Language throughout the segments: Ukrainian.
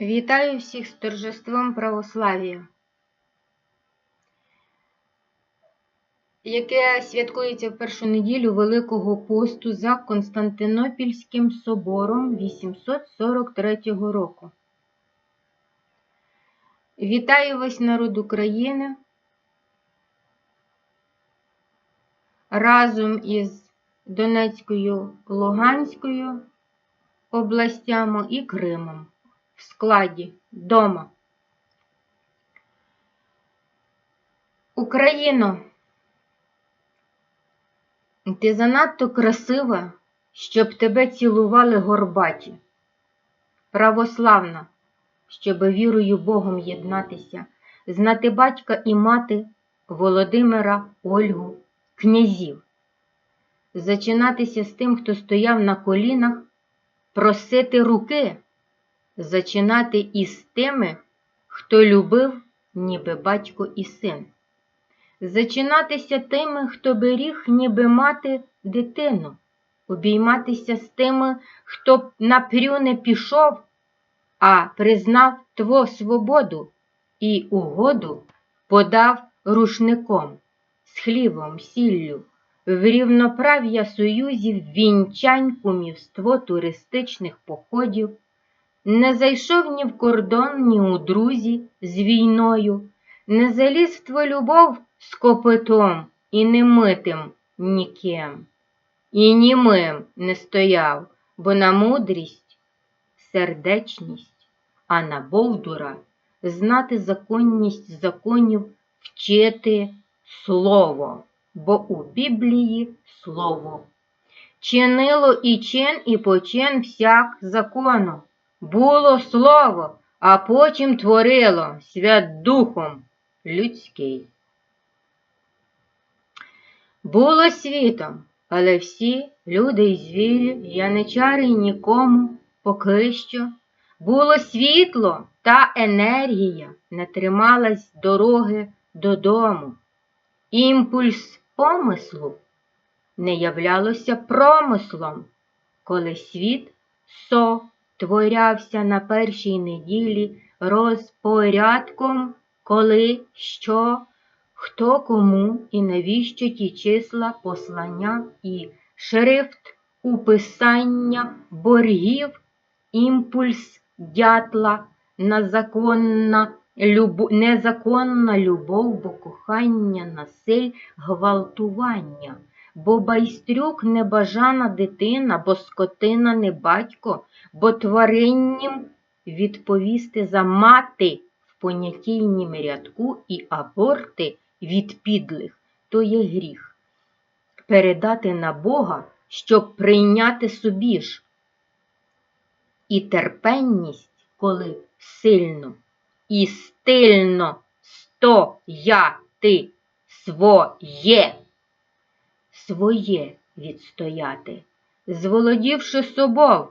Вітаю всіх з торжеством православ'я, яке святкується в першу неділю Великого посту за Константинопільським собором 843 року. Вітаю весь народ України. Разом із Донецькою Луганською областями і Кримом в складі дома. Україно, ти занадто красива, щоб тебе цілували горбаті, православна, щоб вірою Богом єднатися, знати батька і мати Володимира Ольгу, князів, зачинатися з тим, хто стояв на колінах, просити руки зачинати із тими, хто любив, ніби батько і син, зачинатися тими, хто беріг, ніби мати дитину, обійматися з тими, хто напрю не пішов, а признав тво свободу і угоду подав рушником, з хлівом, сіллю. В рівноправ'я союзів вінчань кумівство туристичних походів, не зайшов ні в кордон, ні у друзі з війною, не заліз в твою любов з копитом і не митим ніким, і німим не стояв, бо на мудрість сердечність, а на Бовдура знати законність законів, вчити слово, бо у Біблії слово. Чинило і чин, і почин всяк закону. Було слово, а потім творило свят духом людський. Було світом, але всі люди й звірі, яничари нікому поки що. Було світло та енергія не трималась дороги додому. Імпульс помислу не являлося промислом, коли світ со творявся на першій неділі розпорядком, коли що, хто кому і навіщо ті числа, послання і шрифт уписання боргів, імпульс дятла, незаконна любов, незаконна любов, бо кохання, насиль, гвалтування бо байстрюк небажана дитина, бо скотина не батько, бо твариннім відповісти за мати в понятійнім рядку і аборти від підлих то є гріх. Передати на Бога, щоб прийняти собі ж. І терпенність, коли сильно і стильно стояти своє своє відстояти, зволодівши собою,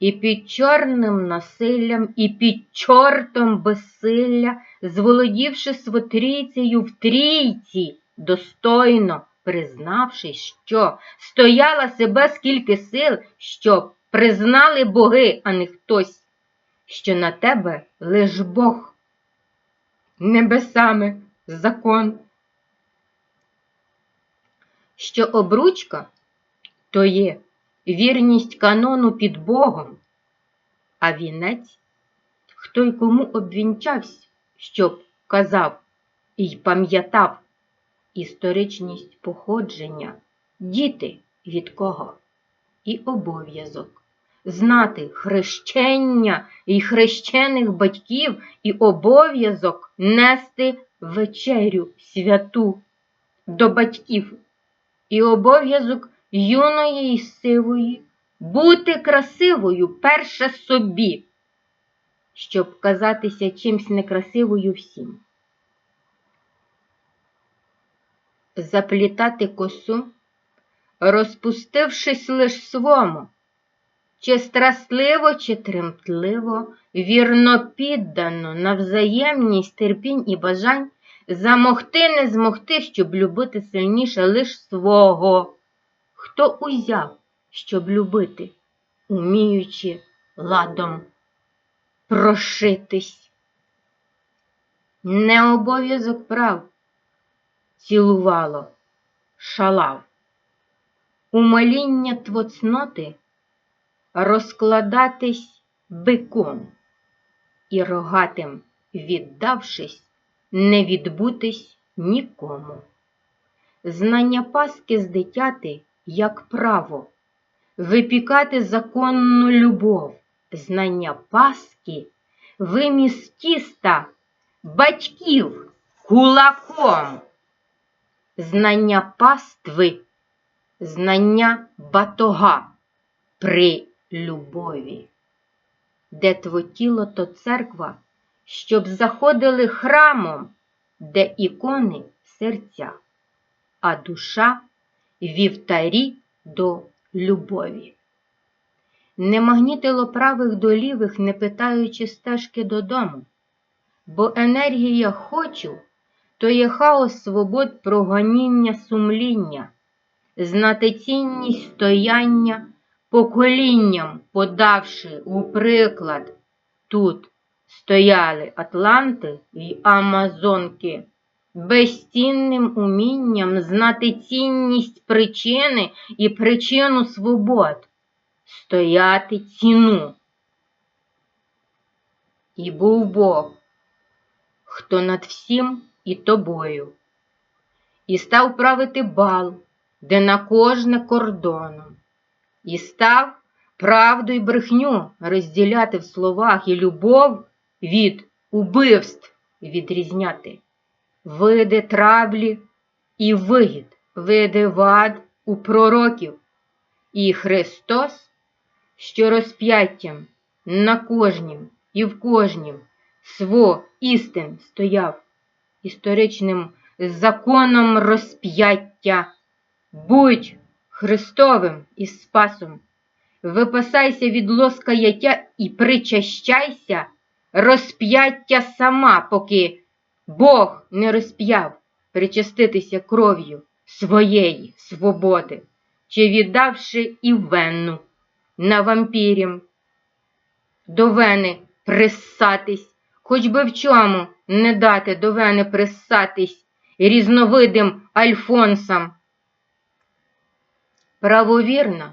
і під чорним насиллям, і під чортом безсилля, зволодівши свотрійцею в трійці, достойно признавши, що стояла себе скільки сил, що признали боги, а не хтось, що на тебе лиш Бог, небесами закон що обручка то є вірність канону під Богом, а вінець хто й кому обвінчався, щоб казав і пам'ятав історичність походження, діти від кого і обов'язок. Знати хрещення і хрещених батьків і обов'язок нести вечерю святу до батьків і обов'язок юної й сивої бути красивою перше собі, щоб казатися чимсь некрасивою всім. Заплітати косу, розпустившись лиш свому, чи страстливо, чи тремтливо, вірно піддано на взаємність терпінь і бажань замогти не змогти, щоб любити сильніше лиш свого. Хто узяв, щоб любити, уміючи ладом прошитись. Не обов'язок прав цілувало, шалав. Умоління твоцноти розкладатись биком і рогатим, віддавшись, не відбутись нікому. Знання паски з дитяти, як право, випікати законну любов, знання паски, виміс тіста, батьків кулаком, знання пастви, знання батога при любові, де тво тіло то церква, щоб заходили храмом, де ікони серця, а душа вівтарі до любові. Не магнітило правих до лівих, не питаючи стежки додому, бо енергія хочу то є хаос свобод прогоніння сумління, знати цінність стояння поколінням, подавши у приклад, тут стояли Атланти й Амазонки, безцінним умінням знати цінність причини і причину свобод, стояти ціну. І був Бог, хто над всім і тобою, і став правити бал, де на кожне кордоном, і став правду й брехню розділяти в словах і любов від убивств відрізняти, види траблі і вигід, види вад у пророків, і Христос, що розп'яттям на кожнім і в кожнім сво істин стояв історичним законом розп'яття. Будь Христовим із Спасом, випасайся від лоскаяття і причащайся розп'яття сама, поки Бог не розп'яв причаститися кров'ю своєї свободи, чи віддавши і венну на вампірім, до вени присатись хоч би в чому не дати до вени присатись різновидим альфонсам. Правовірно,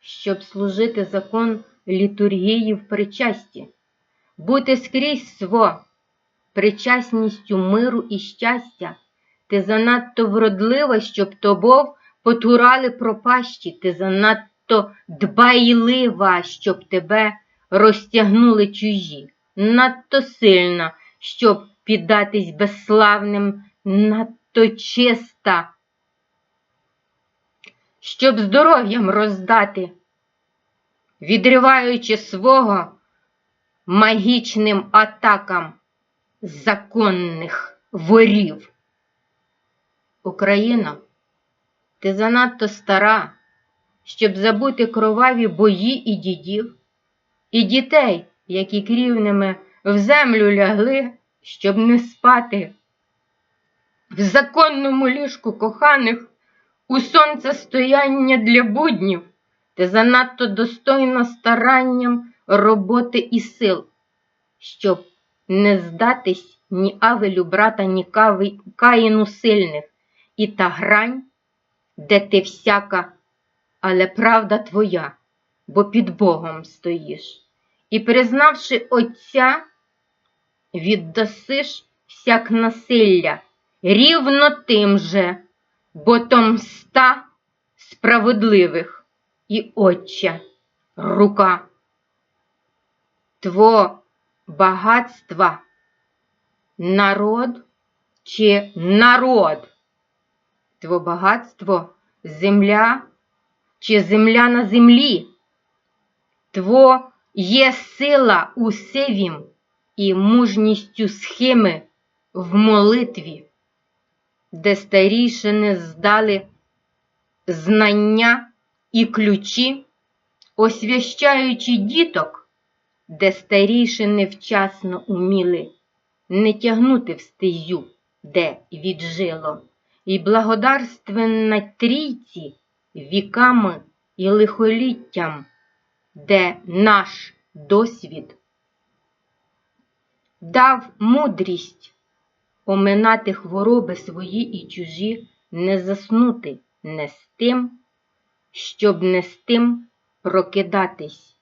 щоб служити закон літургії в причасті, бути скрізь сво, причасністю миру і щастя, ти занадто вродлива, щоб тобов потурали пропащі, ти занадто дбайлива, щоб тебе розтягнули чужі. Надто сильна, щоб піддатись безславним, надто чиста, щоб здоров'ям роздати, відриваючи свого магічним атакам законних ворів. Україна, ти занадто стара, щоб забути кроваві бої і дідів, і дітей які крівними в землю лягли, щоб не спати. В законному ліжку коханих у сонцестояння для буднів, ти занадто достойно старанням роботи і сил, щоб не здатись ні авелю брата, ні каїну сильних, і та грань, де ти всяка, але правда твоя, бо під Богом стоїш і, признавши Отця, віддасиш всяк насилля рівно тим же, бо то мста справедливих і Отча рука. Тво багатства народ чи народ? Тво багатство земля чи земля на землі? Тво Є сила у сивім і мужністю схими в молитві, де старіше не здали знання і ключі, освящаючи діток, де старіше невчасно уміли не тягнути в стезю, де віджило, і благодарственна трійці віками і лихоліттям де наш досвід дав мудрість оминати хвороби свої і чужі, не заснути не з тим, щоб не з тим прокидатись,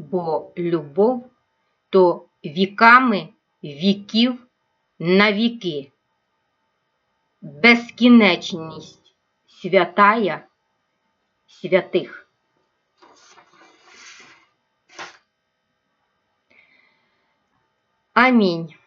бо любов то віками віків на віки, безкінечність святая святих. Амінь.